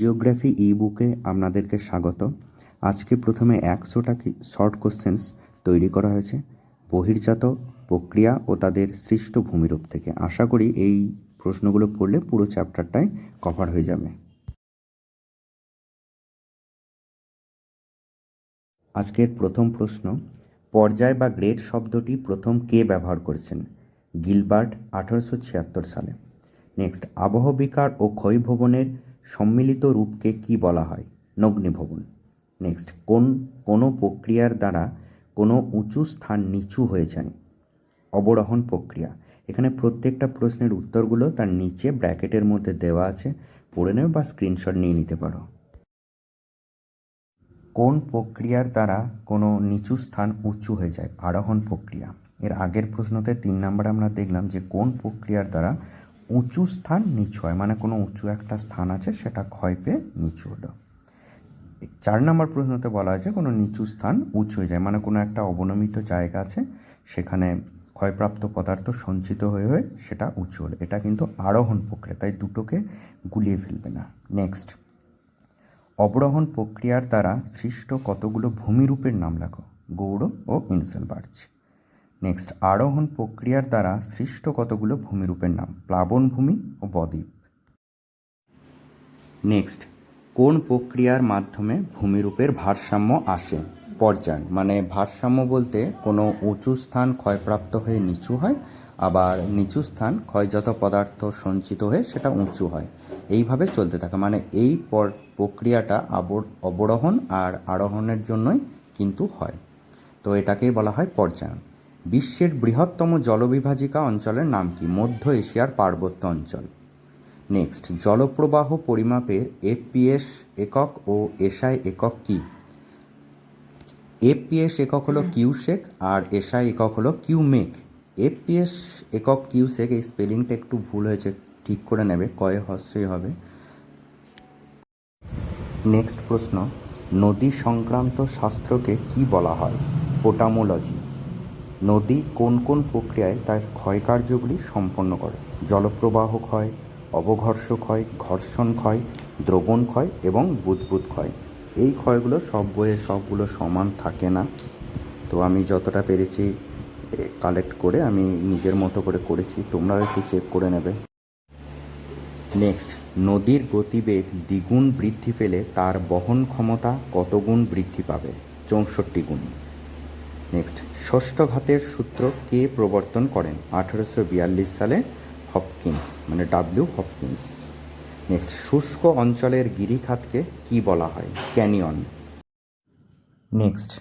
Geography ই বুকে আপনাদেরকে স্বাগত। আজকে প্রথমে একশোটা শর্ট কোশ্চেন্স তৈরি করা হয়েছে। বহির্জাত প্রক্রিয়া ও তাদের সৃষ্ট ভূমিরূপ থেকে। আশা করি এই প্রশ্নগুলো পড়লে পুরো চ্যাপ্টারটাই কভার হয়ে যাবে। আজকের প্রথম প্রশ্ন, পর্যায় বা গ্রেড শব্দটি প্রথম কে ব্যবহার করেছেন? গিলবার্ট আঠারোশো ছিয়াত্তর সালে। নেক্সট আবহবিকার ও ক্ষয়ভবনের সম্মিলিত রূপকে কি বলা হয়? নগ্নিভবন। নেক্সট, কোন, কোনো প্রক্রিয়ার দ্বারা কোনো উঁচু স্থান নিচু হয়ে যায়? অবরোহণ প্রক্রিয়া। এখানে প্রত্যেকটা প্রশ্নের উত্তরগুলো তার নিচে ব্র্যাকেটের মধ্যে দেওয়া আছে। পড়ে নেবে বা স্ক্রিনশট নিয়ে নিতে পারো। কোন প্রক্রিয়ার দ্বারা কোনো নিচু স্থান উঁচু হয়ে যায়? আরোহণ প্রক্রিয়া। এর আগের প্রশ্নতে তিন নাম্বার আমরা দেখলাম যে কোন প্রক্রিয়ার দ্বারা উঁচু স্থান নিচু হয় মানে কোনো উঁচু একটা স্থান আছে, সেটা ক্ষয় পেয়ে নিচু হলো। চার নম্বর প্রশ্নতে বলা হয়েছে কোনো নিচু স্থান উঁচু হয়ে যায় মানে কোনো একটা অবনমিত জায়গা আছে, সেখানে ক্ষয়প্রাপ্ত পদার্থ সঞ্চিত হয়ে হয়ে সেটা উঁচু হলো। এটা কিন্তু আরোহণ প্রক্রিয়া, তাই দুটোকে গুলিয়ে ফেলবে না। নেক্সট অবরোহণ প্রক্রিয়ার দ্বারা সৃষ্ট কতগুলো ভূমিরূপের নাম লেখো, গৌড় ও ইনসেলবার্চ। নেক্সট আরোহণ প্রক্রিয়ার দ্বারা সৃষ্ট কতগুলো ভূমিরূপের নাম? প্লাবনভূমি ও বদ্বীপ। নেক্সট কোন প্রক্রিয়ার মাধ্যমে ভূমিরূপের ভারসাম্য আসে? পর্যায় মানে ভারসাম্য বলতে কোনো উঁচু স্থান ক্ষয়প্রাপ্ত হয়ে নিচু হয়, আবার নিচু স্থান ক্ষয়জাত পদার্থ সঞ্চিত হয়ে সেটা উঁচু হয়। এইভাবে চলতে থাকে মানে এই পর প্রক্রিয়াটা অবরোহণ আর আরোহণের জন্যই কিন্তু হয়। তো এটাকেই বলা হয় পর্যায়ন বিশ্বের বৃহত্তম জলবিভাজিকা অঞ্চলের নাম কি? মধ্য এশিয়ার পার্বত্য অঞ্চল। নেক্সট, জলপ্রবাহ পরিমাপের এফপিএস একক ও এসআই একক কি? এফপিএস একক হলো কিউসেক আর এসআই একক হলো কিউমেক। এফপিএস একক কিউসেক, এই স্পেলিংটা একটু ভুল হয়েছে, ঠিক করে নেবে, কয়ে হস্যই হবে। নেক্সট প্রশ্ন, নদী সংক্রান্ত শাস্ত্রকে কি বলা হয়? পোটামোলজি। নদী কোন কোন প্রক্রিয়ায় তার ক্ষয়কার্যগুলি সম্পন্ন করে? জলপ্রবাহ ক্ষয় অবঘর্ষ ক্ষয় ঘর্ষণ ক্ষয়, দ্রবণ ক্ষয় এবং বুদবুদ ক্ষয়। এই ক্ষয়গুলো সব বইয়ে সবগুলো সমান থাকে না। তো আমি যতটা পেরেছি কালেক্ট করে আমি নিজের মতো করে করেছি। তোমরাও একটু চেক করে নেবে। নেক্সট নদীর গতিবেগ দ্বিগুণ বৃদ্ধি পেলে তার বহন ক্ষমতা কত গুণ বৃদ্ধি পাবে? চৌষট্টি গুণ। নেক্সট ষষ্ঠ ঘাতের সূত্র কে প্রবর্তন করেন? আঠেরোশো বিয়াল্লিশ সালে হপকিন্স মানে ডাব্লিউ হপকিন্স। নেক্সট শুষ্ক অঞ্চলের গিরিখাতকে কি বলা হয়? ক্যানিয়ন। নেক্সট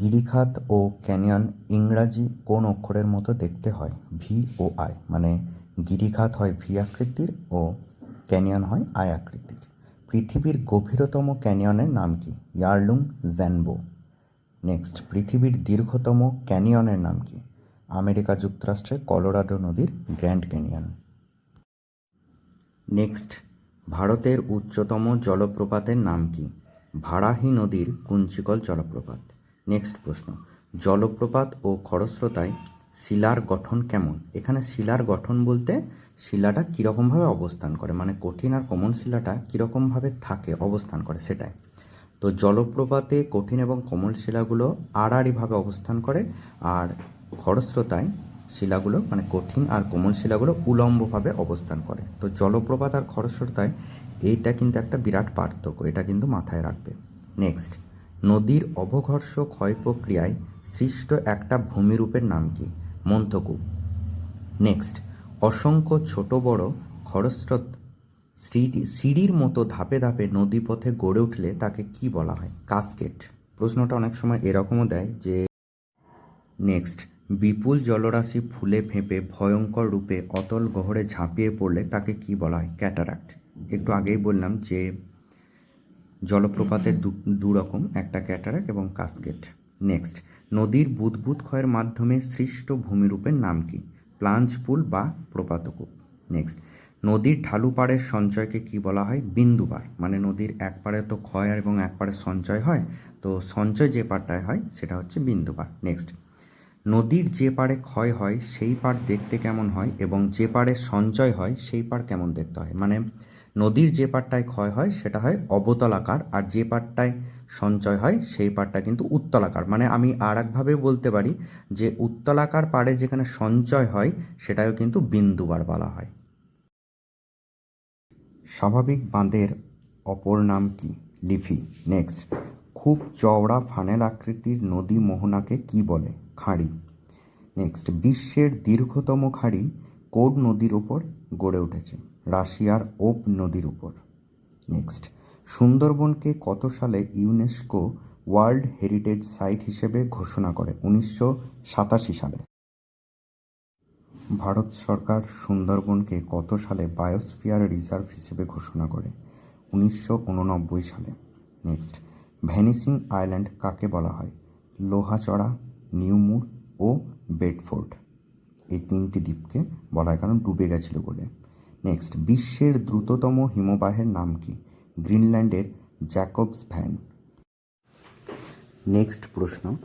গিরিখাত ও ক্যানিয়ন ইংরাজি কোন অক্ষরের মতো দেখতে হয়? ভি ও আই মানে গিরিখাত হয় ভি আকৃতির ও ক্যানিয়ন হয় আই আকৃতির। পৃথিবীর গভীরতম ক্যানিয়নের নাম কি? ইয়ারলুং জ্যানবো নেক্সট পৃথিবীর দীর্ঘতম ক্যানিয়নের নাম কি? আমেরিকা যুক্তরাষ্ট্রের কলোরাডো নদীর গ্র্যান্ড ক্যানিয়ন। নেক্সট ভারতের উচ্চতম জলপ্রপাতের নাম কি? ভাড়াহি নদীর কুঞ্চিকল জলপ্রপাত। নেক্সট প্রশ্ন, জলপ্রপাত ও খরস্রোতায় শিলার গঠন কেমন? এখানে শিলার গঠন বলতে শিলাটা কীরকমভাবে অবস্থান করে? মানে কঠিন আর কোমল শিলাটা কীরকমভাবে থাকে, অবস্থান করে সেটাই। তো জলপ্রপাতে কঠিন এবং কোমল শিলাগুলো আড়াআড়িভাবে অবস্থান করে, আর খরস্রোতায় শিলাগুলো মানে কঠিন আর কোমল শিলাগুলো উলম্বভাবে অবস্থান করে। তো জলপ্রপাত আর খরস্রোতায় এইটা কিন্তু একটা বিরাট পার্থক্য, এটা কিন্তু মাথায় রাখবে। নেক্সট, নদীর অবঘর্ষ ক্ষয় প্রক্রিয়ায় সৃষ্ট একটা ভূমিরূপের নাম কি? মন্থকূপ। নেক্সট, অসংখ্য ছোট বড় খরস্রোত সিঁড়ি সিঁড়ির মতো ধাপে ধাপে নদীপথে গড়ে উঠলে তাকে কি বলা হয়? কাস্কেট প্রশ্নটা অনেক সময় এরকমও দেয় যে, নেক্সট, বিপুল জলরাশি ফুলে ফেঁপে ভয়ঙ্কর রূপে অতল গহরে ঝাঁপিয়ে পড়লে তাকে কি বলা হয়? ক্যাটারাক্ট। একটু আগেই বললাম যে, জলপ্রপাতের দু রকম একটা ক্যাটারাক এবং কাস্কেট নেক্সট, নদীর বুদবুদ ক্ষয়ের মাধ্যমে সৃষ্ট ভূমিরূপের নাম কি? প্লাঞ্চ পুল বা প্রপাতকূপ। নেক্সট নদীর ঢালু পাড়ের সঞ্চয়কে কি বলা হয়? বিন্দু বিন্দুবার মানে নদীর এক পাড়ে তো ক্ষয় এবং এক পাড়ে সঞ্চয় হয়। তো সঞ্চয় যে পাড়টায় হয়, সেটা হচ্ছে বিন্দু বিন্দুবার নেক্সট নদীর যে পাড়ে ক্ষয় হয়, সেই পাড় দেখতে কেমন হয় এবং যে পাড়ে সঞ্চয় হয়, সেই পাড় কেমন দেখতে হয়? মানে নদীর যে পাটটায় ক্ষয় হয়, সেটা হয় অবতলাকার আর যে পাটটায় সঞ্চয় হয়, সেই পাটটা কিন্তু উত্তলাকার। মানে আমি আর একভাবে বলতে পারি যে উত্তলাকার পাড়ে যেখানে সঞ্চয় হয় সেটাও কিন্তু বিন্দুবার বলা হয়। স্বাভাবিক বাঁধের অপর নাম কি? লিফি। নেক্সট। খুব চওড়া ফানেল আকৃতির নদী মোহনাকে কি বলে? খাঁড়ি। নেক্সট। বিশ্বের দীর্ঘতম খাঁড়ি কোড নদীর উপর গড়ে উঠেছে? রাশিয়ার ওপ নদীর উপর। নেক্সট। সুন্দরবনকে কত সালে ইউনেস্কো ওয়ার্ল্ড হেরিটেজ সাইট হিসেবে ঘোষণা করে? উনিশশো সাতাশি সালে। ভারত সরকার সুন্দরবনকে কত সালে বায়োস্ফিয়ার রিজার্ভ হিসেবে ঘোষণা করে? উনিশশো উননব্বই সালে। নেক্সট। ভ্যানিসিং আইল্যান্ড কাকে বলা হয়? লোহাচড়া, নিউমুর ও বেডফোর্ড এই তিনটি দ্বীপকে বলা হয় কারণ ডুবে গেছিল বলে। নেক্সট। বিশ্বের দ্রুততম হিমবাহের নাম কি? গ্রিনল্যান্ডের জ্যাকবস ভ্যান। নেক্সট প্রশ্ন।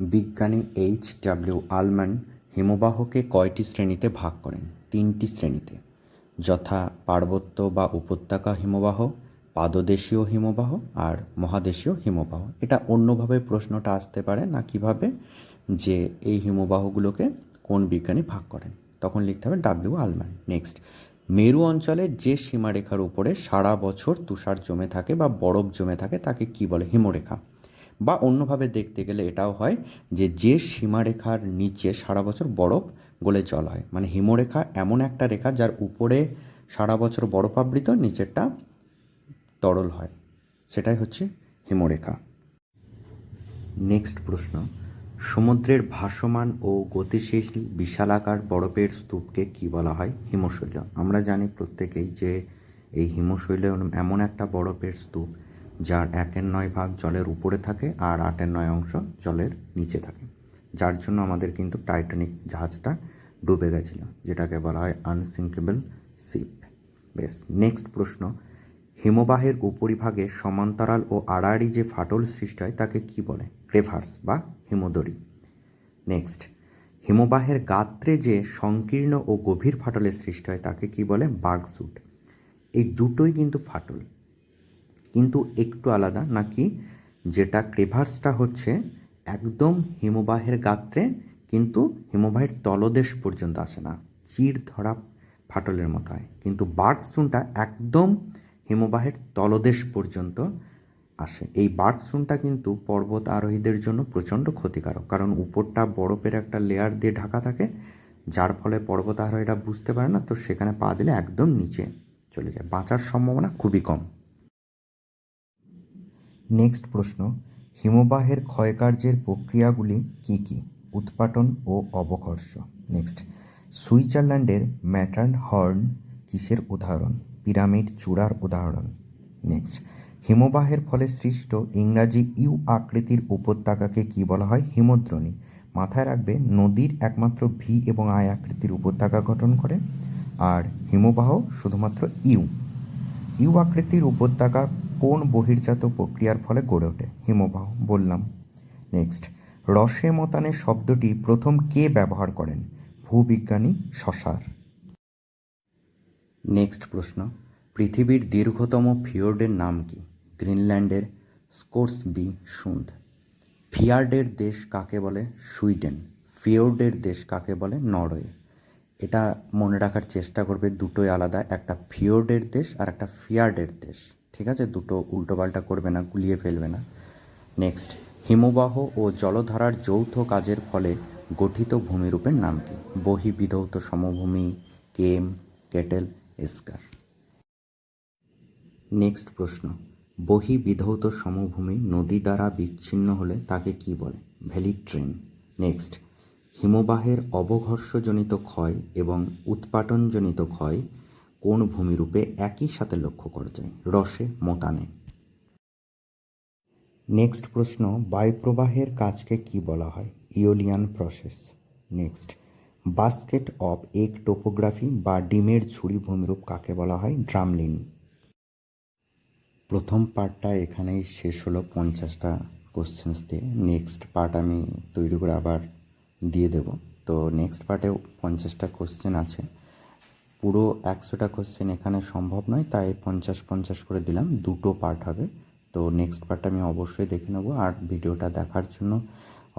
বিজ্ঞানী এইচ ডাব্লিউ আলম্যান হিমবাহকে কয়টি শ্রেণীতে ভাগ করেন? তিনটি শ্রেণীতে। যথা পার্বত্য বা উপত্যকা হিমবাহ, পাদদেশীয় হিমবাহ আর মহাদেশীয় হিমবাহ। এটা অন্যভাবে প্রশ্নটা আসতে পারে না কীভাবে যে এই হিমবাহগুলোকে কোন বিজ্ঞানী ভাগ করেন। তখন লিখতে হবে ডাব্লিউ আলম্যান নেক্সট। মেরু অঞ্চলে যে সীমারেখার উপরে সারা বছর তুষার জমে থাকে বা বরফ জমে থাকে তাকে কি বলে হিমরেখা? বা অন্যভাবে দেখতে গেলে এটাও হয় যে যে সীমারেখার নিচে সারা বছর বরফ গলে জল হয়। মানে হিমরেখা এমন একটা রেখা যার উপরে সারা বছর বরফ আবৃত, নিচেরটা তরল হয়। সেটাই হচ্ছে হিমরেখা। নেক্সট প্রশ্ন। সমুদ্রের ভাসমান ও গতিশীল বিশালাকার বরফের স্তূপকে কি বলা হয়? হিমশৈল। আমরা জানি প্রত্যেকেই যে, এই হিমশৈল এমন একটা বরফের স্তূপ যার একের নয় ভাগ জলের উপরে থাকে আর আটের নয় অংশ জলের নিচে থাকে। যার জন্য আমাদের কিন্তু টাইটানিক জাহাজটা ডুবে গেছিল, যেটাকে বলা হয় আনসিঙ্কেবল শিপ বেশ নেক্সট প্রশ্ন। হিমবাহের উপরিভাগে সমান্তরাল ও আড়াআড়ি যে ফাটল সৃষ্টি হয়, তাকে কি বলে? ক্রেভার্স বা হিমদড়ি। নেক্সট হিমবাহের গাত্রে যে সংকীর্ণ ও গভীর ফাটলের সৃষ্টি হয়, তাকে কি বলে? বাগসুট। এই দুটোই কিন্তু ফাটল। কিন্তু একটু আলাদা, নাকি যেটা ক্রেভার্সটা হচ্ছে একদম হিমবাহের গাত্রে, কিন্তু হিমবাহের তলদেশ পর্যন্ত আসে না, চির ধরা ফাটলের মতো হয় কিন্তু বার্ডসুনটা একদম হিমবাহের তলদেশ পর্যন্ত আসে। এই বার্ডসুনটা কিন্তু পর্বত আরোহীদের জন্য প্রচণ্ড ক্ষতিকারক, কারণ উপরটা বরফের একটা লেয়ার দিয়ে ঢাকা থাকে, যার ফলে পর্বত আরোহীরা বুঝতে পারে না, তো সেখানে পা দিলে একদম নিচে চলে যায়। বাঁচার সম্ভাবনা খুবই কম। নেক্সট প্রশ্ন, হিমবাহের ক্ষয়কার্যের প্রক্রিয়াগুলি কি কি? উৎপাটন ও অবকর্ষ। নেক্সট, সুইজারল্যান্ডের ম্যাটার্ন হর্ন কিসের উদাহরণ? পিরামিড চূড়ার উদাহরণ। নেক্সট, হিমবাহের ফলে সৃষ্ট ইংরাজি ইউ আকৃতির উপত্যকাকে কি বলা হয়? হিমদ্রণী। মাথায় রাখবে, নদীর একমাত্র ভি এবং আই আকৃতির উপত্যকা গঠন করে, আর হিমবাহ শুধুমাত্র ইউ। ইউ আকৃতির উপত্যকা কোন বহির্জাত প্রক্রিয়ার ফলে গড়ে ওঠে? হিমবাহ। বললাম, নেক্সট। রসে মতানে শব্দটি প্রথম কে ব্যবহার করেন? ভূবিজ্ঞানী শশার। নেক্সট প্রশ্ন। পৃথিবীর দীর্ঘতম ফিওর্ডের নাম কি? গ্রিনল্যান্ডের স্কোর্সবি সুন্দ ফিয়ার্ডের দেশ কাকে বলে? সুইডেন। ফিওর্ডের দেশ কাকে বলে? নরওয়ে। এটা মনে রাখার চেষ্টা করবে দুটোই আলাদা, একটা ফিওর্ডের দেশ আর একটা ফিয়ার্ডের দেশ। ঠিক আছে? দুটো উল্টোপাল্টা করবে না, গুলিয়ে ফেলবে না। নেক্সট হিমবাহ ও জলধারার যৌথ কাজের ফলে গঠিত ভূমিরূপের নাম কি? বহি বিধৌত সমভূমি, কেম, কেটেল, এস্কার। নেক্সট প্রশ্ন, বহি বিধৌত সমভূমি নদী দ্বারা বিচ্ছিন্ন হলে তাকে কি বলে? Valley train. নেক্সট হিমবাহের অবঘর্ষজনিত ক্ষয় এবং উৎপাটনজনিত ক্ষয় কোন ভূমিরূপে একই সাথে লক্ষ্য করা যায়। রসে মতানে। নেক্সট প্রশ্ন, বায়ুপ্রবাহের কাজকে কি বলা হয়? Aeolian process. Next, basket of এক টোপোগ্রাফি বা ডিমের ঝুড়ি ভূমিরূপ কাকে বলা হয়? ড্রামলিন। প্রথম পার্টটা এখানেই শেষ হলো, পঞ্চাশটা কোশ্চেন্স দিয়ে। নেক্সট পার্ট আমি তৈরি করে আবার দিয়ে দেব। তো নেক্সট পার্টেও পঞ্চাশটা কোশ্চেন আছে। পুরো একশোটা কোশ্চেন এখানে সম্ভব নয়, তাই পঞ্চাশ পঞ্চাশ করে দিলাম, দুটো পার্ট হবে। তো নেক্সট পার্টটা আমি অবশ্যই দেখে নেব, আর ভিডিওটা দেখার জন্য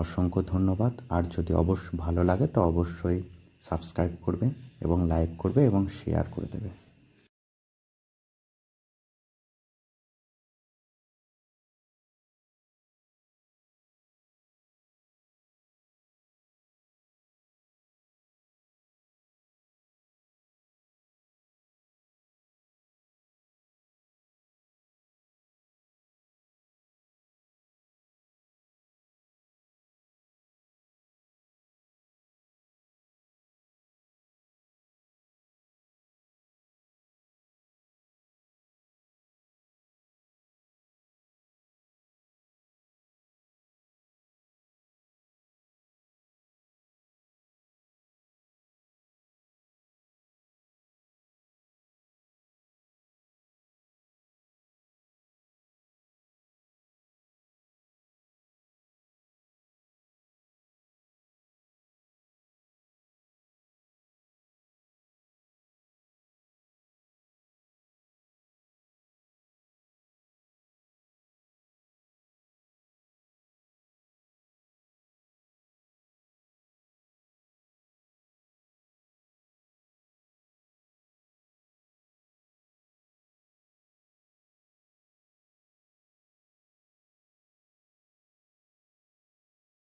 অসংখ্য ধন্যবাদ। আর যদি অবশ্য ভালো লাগে তো অবশ্যই সাবস্ক্রাইব করবে এবং লাইক করবে এবং শেয়ার করে দেবে।